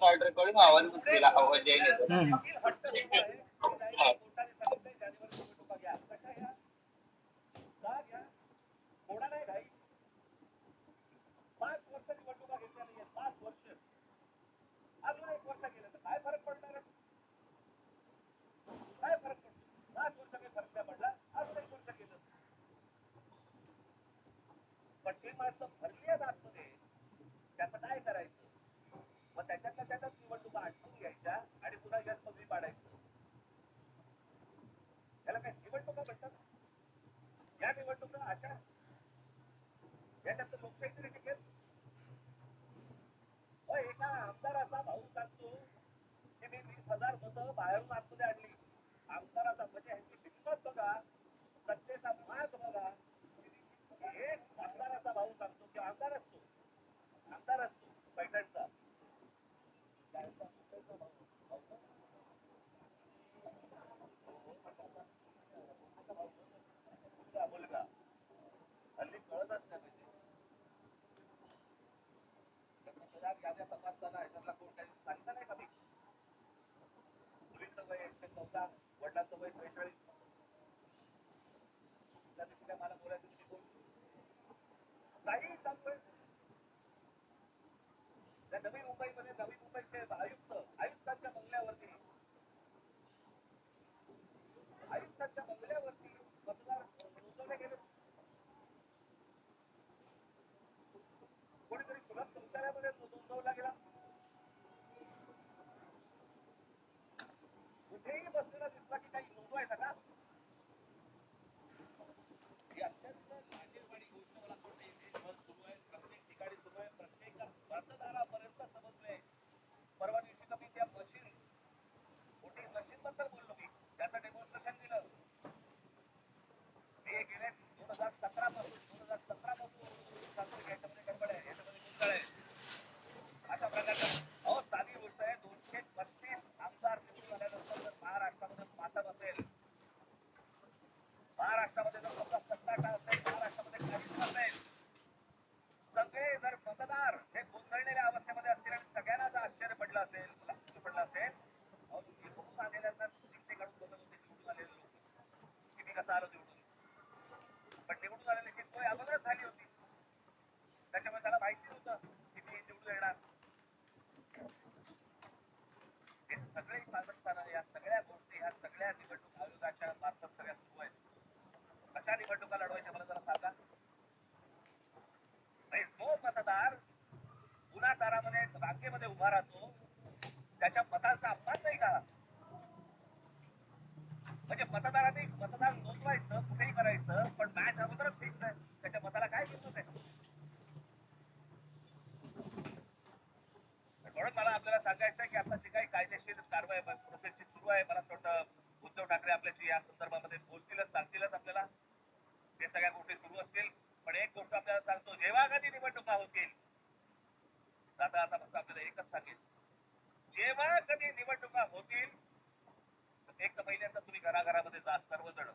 स्वतंत्र ऑर्डर करून आव्हान केला आव्हान जैन येतो हम्म. हा. पाच वर्ष निवडणुका घेतल्या नाहीये पाच वर्ष अजून एक वर्ष गेलं तर काय फरक पडणार आहे? काय फरक पडतो पाच वर्ष काही फरक नाही पडला अजून एक वर्ष गेलं पण जी माणसं भरली आहेत आतमध्ये त्याचं काय करायचं मग त्याच्यातल्या निवडणुका आटपून घ्यायच्या आणि पुन्हा यश पदवी पाडायचं. त्याला काय निवडणुका म्हणतात? या निवडणुका अशा याच्यात तर लोकशाही तरी टिकेल एका आमदाराचा भाऊ सांगतो की मी वीस हजार मत बाहेरून आतमध्ये आणली आमदाराचा म्हणजे ह्याची हिंमत बघा सत्तेचा माज बघा एक आमदाराचा भाऊ सांगतो की आमदार असतो आमदार असतो पैठणचा त्यांचा मुंबईचा भाऊ भाऊ का? मुलगा मुलगा. हल्ली कळतच नाही पाहिजे. याद्या तपासताना कोण काही सांगता नाही का मी? मुलीचं वय एकशे चौदा वडिलांचं वय त्रेचाळीस त्या दिवशी काय मला बोलायचं तुम्ही कोण? काही चालू त्या नवी मुंबईमध्ये नवी मुंबईचे आयुक्त आयुक्तांच्या बंगल्यावरती आयुक्तांच्या बंगल्यावरती मतदार नोंदवले गेले कोणीतरी सुलभ शौचालयामध्ये नोंदवला गेला कुठेही बसलेला दिसला की काही नोंदवायचा का ही अत्यंत लाजीरवाणी गोष्ट मला असं वाटतं इथे देशभर सुरू आहे प्रत्येक ठिकाणी सुरू आहे प्रत्येक मतदारापर्यंत समजलंय परवा दिवशी तर मी त्या मशीन मोठी मशीन बद्दल बोललो मी त्याचं डेमॉन्स्ट्रेशन दिलं हे गेले दोन हजार सतरा पासून दोन हजार सतरा पासून सांगतो की याच्यामध्ये गडबड आहे याच्यामध्ये गोंधळ आहे अशा प्रकारचं अहो साधी गोष्ट आहे दोनशे पस्तीस आमदार निवडून आल्यानंतर जर महाराष्ट्रामध्ये पातळ असेल महाराष्ट्रामध्ये जर समजा सत्ता असेल महाराष्ट्रामध्ये काहीच नसेल सगळे जर मतदार हे गोंधळलेल्या अवस्थेमध्ये असतील आणि सगळ्यांना जर आश्चर्य पडलं असेल लक्ष पडलं असेल अहो, निवडून आलेल्यांना तिकडे काढून बघत होते निवडून आलेले लोक की मी कसं आलो निवडून पण निवडून आलेल्याची सोय अगोदरच झाली होती त्याच्यामुळे त्याला माहिती नव्हतं की मी निवडून येणार हे सगळे कागदपत्र या सगळ्या गोष्टी ह्या सगळ्या निवडणूक आयोगाच्या मार्फत सगळ्या सुरू आहेत कशा निवडणुका लढवायच्या मला जरा सांगा नाही, जो मतदार गुन्हा दारामध्ये रांगेमध्ये उभा राहतो त्याच्या मताचा अपमान नाही का म्हणजे मतदाराने मतदान नोंदवायचं कुठेही करायचं पण मॅच अगोदरच फिक्स आहे. त्याच्या मताला काय किंमत आहे? म्हणून मला आपल्याला सांगायचं आहे की आता जे काही कायदेशीर कारवाई प्रोसेसची सुरू आहे मला असं वाटतं उद्धव ठाकरे आपल्याशी या संदर्भामध्ये बोलतीलच सांगतीलच आपल्याला. ते सगळ्या गोष्टी सुरू असतील. पण एक गोष्ट आपल्याला सांगतो जेव्हा कधी निवडणुका होतील आता आता फक्त आपल्याला एक कधी निवडणुका होतील तर एक तर पहिल्यांदा तुम्ही घराघरामध्ये जा सर्वजण.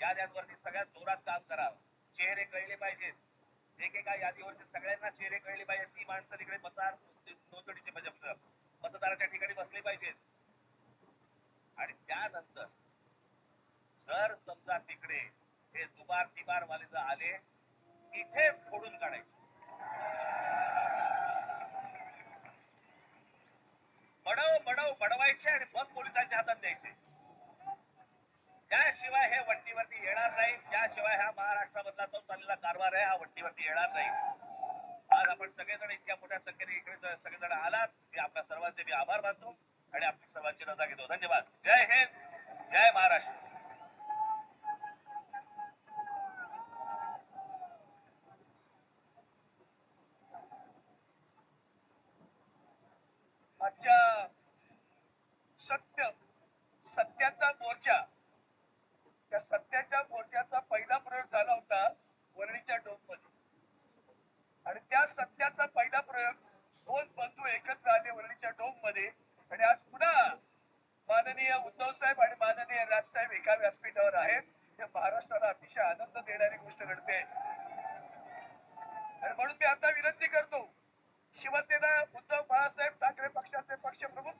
याद्यांवरती सगळ्यात जोरात काम करा. चेहरे कळले पाहिजेत. एकेका यादीवरती सगळ्यांना चेहरे कळले पाहिजेत. ती माणसं तिकडे मतदार द्यायचे आणि मग पोलिसांच्या हातात द्यायचे. त्याशिवाय हे वट्टीवरती येणार नाही. त्याशिवाय हा महाराष्ट्रामधला जो चाललेला कारभार आहे हा वट्टीवरती येणार नाही. आज आपण सगळेजण इतक्या मोठ्या संख्येने इकडे सगळेजण आलात. मी आपल्या सर्वांचे मी आभार मानतो आणि आपली सर्वांची रजा घेतो. धन्यवाद. जय हिंद. जय महाराष्ट्र. आजच्या सत्य सत्याचा मोर्चा. त्या सत्याच्या मोर्चाचा पहिला प्रयोग झाला होता वरणीच्या डोममध्ये आणि त्या सत्याचा पहिला प्रयोग दोन बंधू एकत्र आले वरणीच्या डोममध्ये आणि आज पुन्हा माननीय उद्धव साहेब आणि माननीय राज साहेब एका व्यासपीठावर आहेत. हे महाराष्ट्राला अतिशय आनंद देणारी गोष्ट घडते. आणि म्हणून मी आता विनंती करतो शिवसेना उद्धव बाळासाहेब ठाकरे पक्षाचे पक्षप्रमुख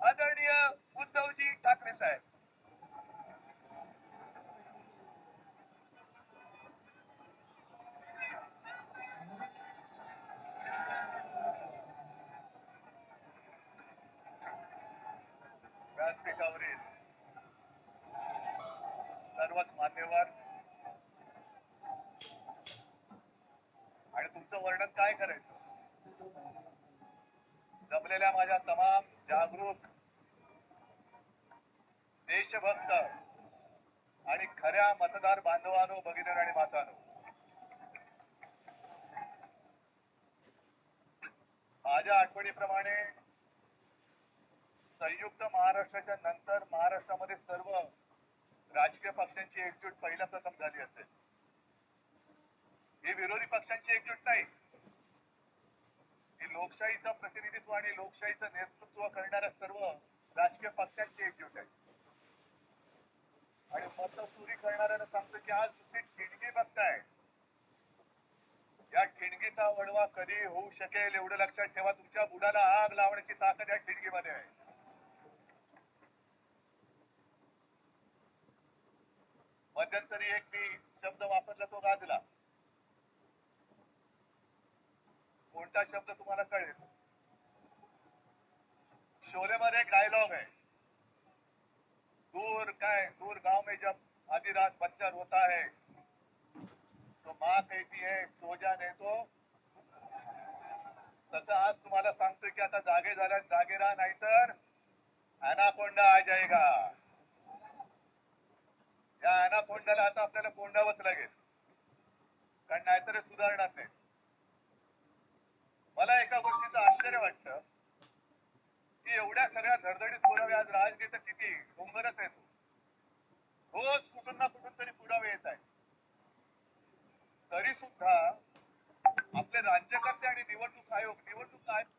आदरणीय उद्धवजी ठाकरे साहेब. व्यासपीठावरील सर्वच मान्यवर. आणि तुमचं वर्णन काय करायचं? जमलेल्या माझ्या तमाम जागरूक देशभक्त आणि खऱ्या मतदार बांधवानो भगिनी आणि मातानो. माझ्या आठवणीप्रमाणे संयुक्त महाराष्ट्राच्या नंतर महाराष्ट्रामध्ये सर्व राजकीय पक्षांची एकजूट पहिल्या प्रथम झाली असेल. ही विरोधी पक्षांची एकजूट नाही. ही लोकशाहीचं प्रतिनिधित्व आणि लोकशाहीचं नेतृत्व करणाऱ्या सर्व राजकीय पक्षांची एकजूट आहे. आणि मत चोरी करणाऱ्यांना सांगतो की आज नुसती ठिणगी बघताय. या ठिणगीचा वडवा कधी होऊ शकेल एवढं लक्षात ठेवा. तुमच्या बुडाला आग लावण्याची ताकद या ठिणगीमध्ये आहे. मध्यंतरी एक मी शब्द वापरला तो गाजला. कोणता शब्द तुम्हाला कळेल? शोले मध्ये एक डायलॉग आहे. दूर काय? दूर गांव में जब आधी रात बच्चा रोता है तो माँ कहती है सो जा नहीं तो. तसं आज तुम्हाला सांगतोय की आता जागे झाल्या जागे राहा नाही तर आ जाएगा या अनाकोंडाला आता आपल्याला कोंडावंच लागेल कारण नाहीतर हे सुधारणार नाही मला एका गोष्टीचं आश्चर्य वाटतं की एवढ्या सगळ्या धडधडीत पुरावे आज राजनीत किती डोंगरच येतो रोज कुठून ना कुठून तरी पुरावे येत आहेत. तरी सुद्धा आपले राज्यकर्ते आणि निवडणूक आयोग निवडणूक आयोग